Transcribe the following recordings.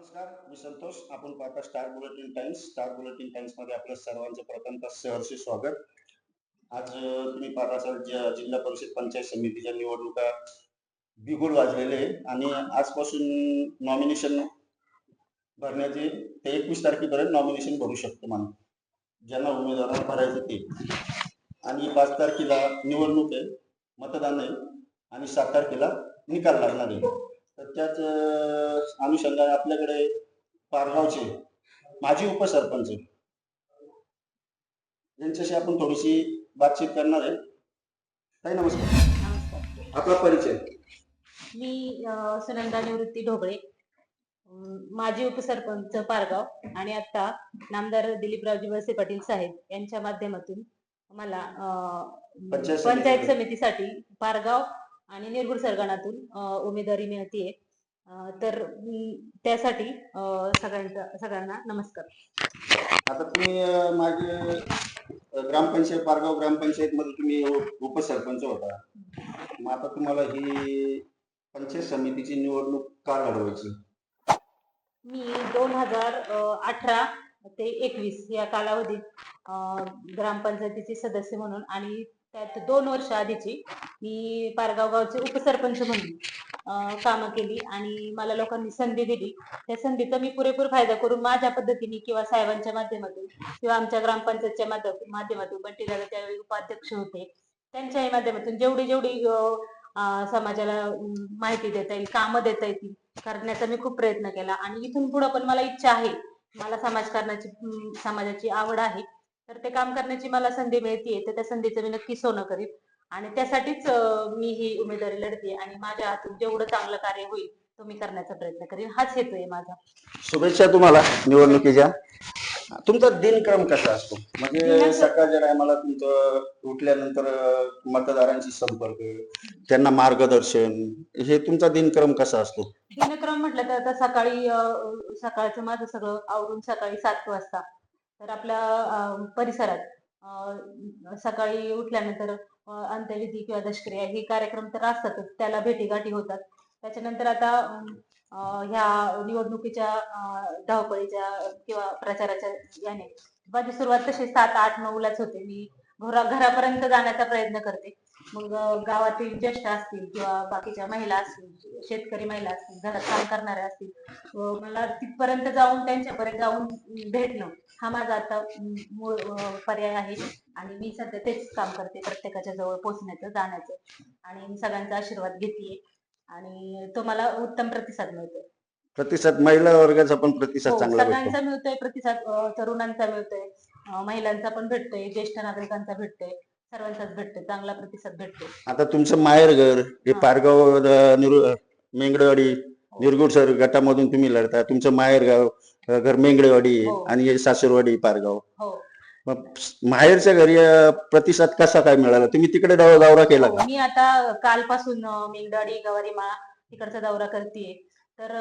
नमस्कार मी संतोष. आपण पाहता star bulletin times star bulletin टाइम्समध्ये आपल्या सर्वांचं प्रथमतः सहर्ष स्वागत. आज तुम्ही पाहत असाल जिल्हा परिषद पंचायत समितीच्या निवडणुका बिगुल वाजलेले आहे आणि आजपासून नॉमिनेशन भरण्याचे ते एकवीस तारखेपर्यंत नॉमिनेशन भरू शकतो माणूस. ज्यांना उमेदवारांना भरायचं ते. आणि पाच तारखेला निवडणूक आहे मतदान आहे आणि सात तारखेला निकाल लागणार आहे. त्याच अनुषंगाने आपल्याकडे पारगावचे माजी उपसरपंच यांच्याशी आपण थोडीशी बातचीत करणार आहे. ताई नमस्कार. आपला परिचय. मी सुनंदा निवृत्ती ढोबळे माजी उपसरपंच पारगाव आणि आता नामदार दिलीपरावजी वळसे पाटील साहेब यांच्या माध्यमातून मला पंचायत समितीसाठी पारगाव आणि निरगुड सरगणातून उमेदवारी मिळतीये. तर त्यासाठी सगळ्यांचा सगळ्यांना नमस्कार. आता तुम्ही मागे अं, ग्रामपंचायत पारगाव ग्रामपंचायत मध्ये तुम्ही उपसरपंच होता. मग आता तुम्हाला ही पंचायत समितीची निवडणूक का लढवायची? मी दोन हजार अठरा ते एकवीस या कालावधीत ग्रामपंचायतीचे सदस्य म्हणून आणि त्यात दोन वर्ष आधीची मी पारगाव गावचे उपसरपंच म्हणून कामं केली आणि मला लोकांनी संधी दिली. त्या संधीचा मी पुरेपूर फायदा करून माझ्या पद्धतीने किंवा साहेबांच्या माध्यमातून किंवा आमच्या ग्रामपंचायतच्या माध्यमातून बंटी दादा त्यावेळी उपाध्यक्ष होते. त्यांच्याही माध्यमातून जेवढी जेवढी समाजाला माहिती देता येईल कामं देता येतील करण्याचा मी खूप प्रयत्न केला. आणि इथून पुढं पण मला इच्छा आहे. मला समाजकारणाची समाजाची आवड आहे. तर ते काम करण्याची मला संधी मिळते तर त्या संधीचं मी नक्की सोनं करीन. आणि त्यासाठीच मी ही उमेदवारी लढते आणि माझ्या हातून जेवढं चांगलं कार्य होईल तो मी करण्याचा प्रयत्न करीन. हाच हेतू आहे माझा. शुभेच्छा तुम्हाला निवडणुकीच्या. तुमचा दिनक्रम कसा असतो? म्हणजे सकाळच्या टायमाला तुमचं उठल्यानंतर मतदारांशी संपर्क त्यांना मार्गदर्शन हे तुमचा दिनक्रम कसा असतो? दिनक्रम म्हटलं तर आता सकाळी सकाळचं माझं सगळं आवरून सकाळी सात वाजता तर आपल्या परिसरात सकाळी उठल्यानंतर अंत्यविधी किंवा दशक्रिया हे कार्यक्रम तर असतातच त्याला भेटीगाठी होतात. त्याच्यानंतर आता ह्या निवडणुकीच्या धावपळीच्या किंवा प्रचाराच्या याने माझी सुरुवात तशी सात आठ नऊलाच होते. मी घरा घरापर्यंत जाण्याचा प्रयत्न करते. मग गावातील ज्येष्ठ असतील किंवा बाकीच्या महिला असतील शेतकरी महिला असतील घरात काम करणाऱ्या असतील मला तिथपर्यंत जाऊन त्यांच्यापर्यंत जाऊन भेटणं हा माझा आता मूळ पर्याय आहे. आणि मी सध्या तेच काम करते प्रत्येकाच्या जवळ पोहोचण्याचं जाण्याचं. आणि मी सगळ्यांचा आशीर्वाद घेतेय. आणि तो मला उत्तम प्रतिसाद मिळतोय. प्रतिसाद महिला वर्गाचा पण प्रतिसाद हो, चांगला सगळ्यांचा मिळतोय प्रतिसाद तरुणांचा मिळतोय. महिलांचा पण भेटतोय ज्येष्ठ नागरिकांचा भेटतोय. सर्वांचाच भेटतोय चांगला प्रतिसाद भेटतोय आता तुमचं माहेर घर हे हा. पारगाव अं, निरु- मेंगडेवाडी निरगुड सर गटामधून तुम्ही लढता तुमचं माहेर गाव अं, घर मेंगडेवाडी आहे हो. आणि हे सासूरवाडी पारगाव. हो. मग माहेरच्या घरी अं, प्रतिसाद कसा काय मिळाला? तुम्ही तिकडे दौ- दौरा केला हो, का? मी आता कालपासून अं, गवारी माळा तिकडचा दौरा करतेय. तर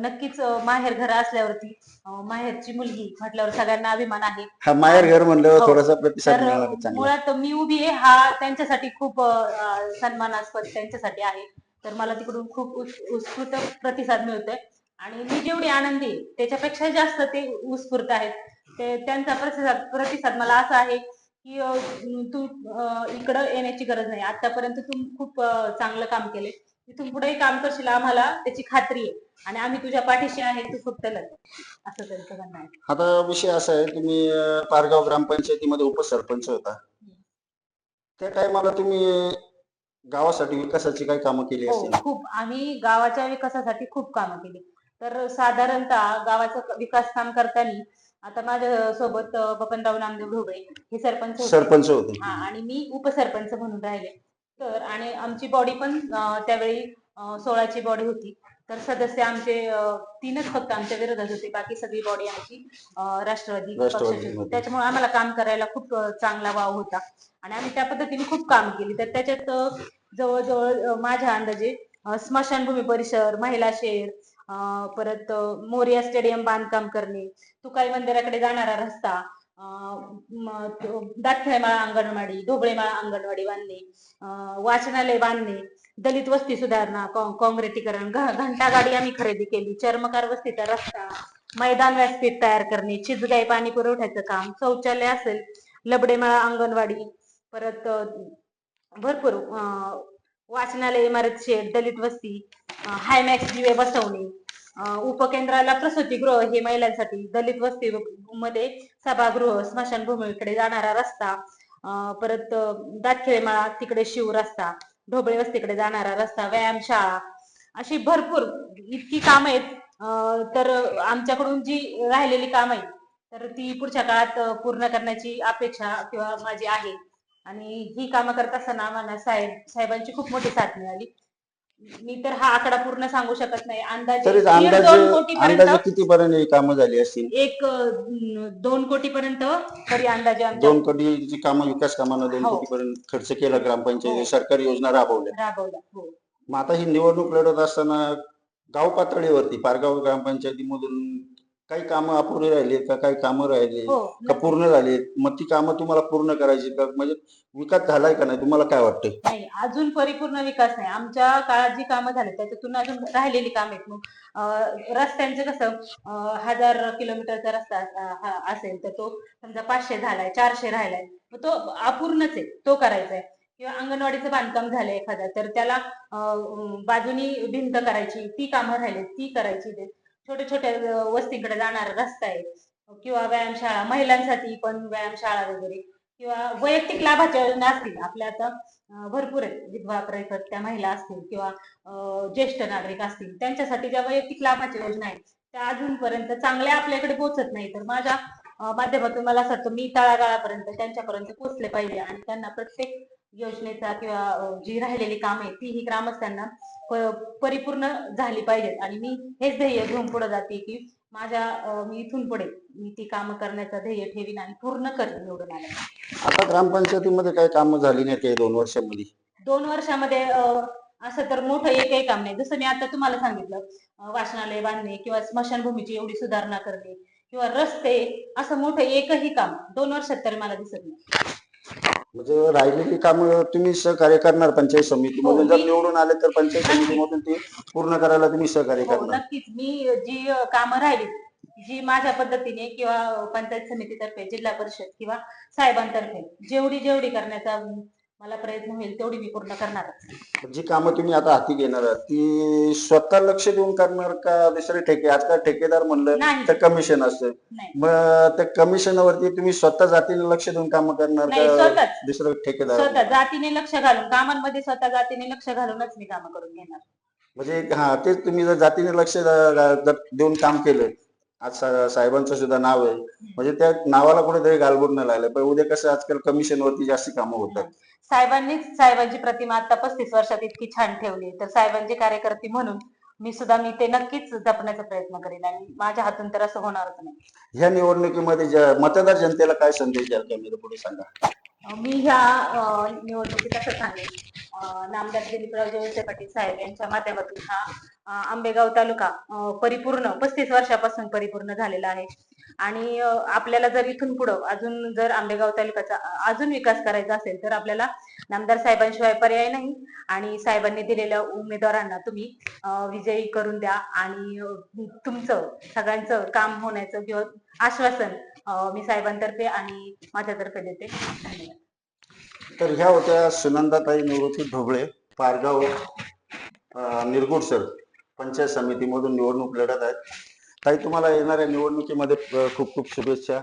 नक्कीच माहेर घर असल्यावरती माहेरची मुलगी म्हटल्यावर सगळ्यांना अभिमान आहे. हा माहेर घर म्हणल्यावर हो. थोडासा प्रतिसाद तर मिळाला चांगला. मुळात मी उभी आहे हा त्यांच्यासाठी खूप अं, सन्मानास्पद त्यांच्यासाठी आहे. तर मला तिकडून खूप उस- उत्स्फूर्त प्रतिसाद मिळतोय. आणि मी जेवढी आनंदी आहे, त्याच्यापेक्षा जास्त ते उत्स्फूर्त आहेत. ते त्यांचा प्रतिसाद प्रतिसाद मला असा आहे की अं, तू अं, इकडं येण्याची गरज नाही. आतापर्यंत तू खूप अं, चांगलं काम केले इथून पुढे काम करशील आम्हाला त्याची खात्री आहे. आणि आम्ही तुझ्या पाठीशी आहे तू फक्त लढ. असं त्यांचं म्हणणं आहे. आता विषय असा आहे तुम्ही अं, पारगाव ग्रामपंचायतीमध्ये उपसरपंच होता. त्या टायमाला तुम्ही गावासाठी विकासाची काही कामं केली हो असतील खूप. आम्ही गावाच्या विकासासाठी खूप कामं केली. तर साधारणतः गावाचं क- विकास काम करताना आता माझ्या सोबत अं, बबनराव नामदेव ढोबळे हे सरपंच होते. सरपंच होते. हा आणि मी उपसरपंच म्हणून राहिले. तर आणि आमची बॉडी पण त्यावेळी सोळाची बॉडी होती. तर सदस्य आमचे तीनच फक्त आमच्या विरोधात होते. बाकी सगळी बॉडी आमची राष्ट्रवादी पक्षाची होती. त्याच्यामुळे आम्हाला काम करायला खूप चांगला वाव होता. आणि आम्ही त्या पद्धतीने खूप काम केली. तर त्याच्यात जवळजवळ माझ्या अंदाजे स्मशानभूमी परिसर महिला शेर परत मोरिया स्टेडियम बांधकाम करणे तुकाई मंदिराकडे जाणारा रस्ता अं, अंगणवाडी ढोबळेमाळा अंगणवाडी बांधणे वाचनालय बांधणे दलित वस्ती सुधारणा काँग्रेटीकरण घंटागाडी घंटा गाडी आम्ही खरेदी केली चर्मकार वस्तीचा रस्ता मैदान व्यासपीठ तयार करणे चिजगाय पाणी पुरवठ्याचं काम शौचालय असेल लबडेमाळा अंगणवाडी परत भरपूर अ, वाचनालय इमारत शेड दलित वस्ती हायमॅक्स दिवे बसवणे उपकेंद्राला प्रसूतीगृह हे महिलांसाठी दलित वस्ती मध्ये सभागृह स्मशानभूमीकडे जाणारा रस्ता परत दातखेळमाळा तिकडे शिव रस्ता ढोबळे वस्तीकडे जाणारा रस्ता व्यायामशाळा अशी भरपूर इतकी काम आहेत. तर आमच्याकडून जी राहिलेली काम आहेत तर ती पुढच्या काळात पूर्ण करण्याची अपेक्षा किंवा माझी आहे. आणि ही कामं करत असताना आम्हाला साहेब साहेबांची खूप मोठी साथ मिळाली. मी तर हा आकडा पूर्ण सांगू शकत नाही. अंदाजे तरी दीड दोन अंदाजे किती पर्यंत ही कामं झाली असतील? एक अ, दोन कोटी पर्यंत तरी अंदाजे आमच्या दोन कोटीची कामं विकास कामांना दोन हो. कोटी पर्यंत खर्च केला ग्रामपंचायती हो. सरकारी योजना राबवल्या. राबवला हो. मग आता ही निवडणूक लढत असताना गाव पातळीवरती पारगाव ग्रामपंचायतीमधून काही कामं अपुरी राहिली का? काही कामं राहिली हो का पूर्ण झाली मग ती कामं तुम्हाला पूर्ण करायची का? म्हणजे विकास झालाय का नाही? तुम्हाला काय वाटतं? नाही अजून परिपूर्ण विकास नाही. आमच्या काळात जी कामं झाली त्याच्यातून अजून राहिलेली कामं आहेत. मग अं, रस्त्यांचं कसं अं, हजार किलोमीटरचा रस्ता अं, हा असेल तर तो समजा पाचशे झालाय चारशे राहिलाय. मग तो अपूर्णच आहे. तो करायचा आहे किंवा अंगणवाडीचं बांधकाम झालंय एखादा तर त्याला अं, बाजूनी भिंत करायची ती कामं राहिली ती करायची. छोट्या छोट्या वस्तीकडे जाणारा रस्ता आहे. किंवा व्यायामशाळा महिलांसाठी पण व्यायामशाळा वगैरे. किंवा वैयक्तिक लाभाच्या योजना असतील आपल्या आता भरपूर आहेत. विधवा प्रयत्न त्या महिला असतील किंवा ज्येष्ठ नागरिक असतील त्यांच्यासाठी ज्या वैयक्तिक लाभाच्या योजना आहेत त्या अजूनपर्यंत चांगल्या आपल्याकडे पोहोचत नाही तर माझ्या माध्यमातून मला असं वाटतं मी तळागाळापर्यंत त्यांच्यापर्यंत पोहोचले पाहिजे. आणि त्यांना प्रत्येक योजनेचा किंवा जी राहिलेली काम आहे ती ही ग्रामस्थांना परिपूर्ण झाली पाहिजेत. आणि मी हेच ध्येय घेऊन पुढे जाते की माझ्या मी इथून पुढे मी ती कामं करण्याचा ध्येय ठेवीन आणि पूर्ण करेन निवडून आल्या आता ग्रामपंचायतीमध्ये काही कामं झाली नाहीत या दोन वर्षामध्ये? दोन वर्षामध्ये असं तर मोठं एकही काम नाही. जसं मी आता तुम्हाला सांगितलं वाचनालय बांधणे किंवा स्मशानभूमीची एवढी सुधारणा करणे किंवा रस्ते असं मोठं एकही काम दोन वर्षात तरी मला दिसत नाही. म्हणजे राहिलेली कामं तुम्ही सहकार्य करणार पंचायत समितीमधून हो, जर निवडून आले तर पंचायत. समितीमधून ते पूर्ण करायला तुम्ही सहकार्य हो करणार. नक्कीच. मी जी अं, कामं राहिली जी माझ्या पद्धतीने किंवा पंचायत समितीतर्फे जिल्हा परिषद किंवा साहेबांतर्फे जेवढी जेवढी करण्याचा मला प्रयत्न होईल तेवढी मी पूर्ण करणार. जी कामं तुम्ही आता हाती घेणार आहात ती स्वतः लक्ष देऊन करणार का दुसरे ठेके? आजकाल ठेकेदार म्हणलं नाही. तर कमिशन असतं. नाही. मग त्या कमिशनवरती तुम्ही स्वतः जातीने लक्ष देऊन काम करणार नाही का स्वतःच. दुसरं ठेकेदार? स्वतः जातीने लक्ष घालून कामांमध्ये स्वतः जातीने लक्ष घालूनच मी कामं करून घेणार. म्हणजे हा तेच तुम्ही जर जातीने लक्ष द- देऊन काम केलं आज साहेबांचं सुद्धा नाव आहे. म्हणजे त्या नावाला कुठेतरी गालबोट नाही लागलं. पण उद्या कसं आजकाल कमिशन वरती जास्त कामं होतात. साहेबांनीच साहेबांची प्रतिमा आता पस्तीस वर्षात इतकी छान ठेवली. तर साहेबांची कार्यकर्ती म्हणून मी सुद्धा मी ते नक्कीच जपण्याचा प्रयत्न करेन. आणि माझ्या हातून तर असं होणारच नाही. ह्या निवडणुकीमध्ये ज्या- मतदार जनतेला काय संदेश द्याल? पुढे सांगा. मी ह्या अं, निवडणुकीत असं सांगेन. नामदार दिलीपराव जयवंते पाटील साहेब यांच्या माध्यमातून हा आंबेगाव तालुका परिपूर्ण पस्तीस वर्षापासून परिपूर्ण झालेला आहे. आणि आपल्याला जर इथून पुढं अजून जर आंबेगाव तालुक्याचा अजून विकास करायचा असेल तर आपल्याला नामदार साहेबांशिवाय पर्याय नाही. आणि साहेबांनी दिलेल्या उमेदवारांना तुम्ही विजयी करून द्या. आणि तुमचं सगळ्यांचं काम होण्याचं किंवा आश्वासन मी साहेबांतर्फे आणि माझ्यातर्फे देते. धन्यवाद. तर ह्या होत्या सुनंदाताई निवृत्ती ढोबळे पारगाव अं, निरगुडसर पंचायत समितीमधून निवडणूक लढत आहेत. ताई तुम्हाला येणाऱ्या निवडणुकीमध्ये खूप खूप शुभेच्छा.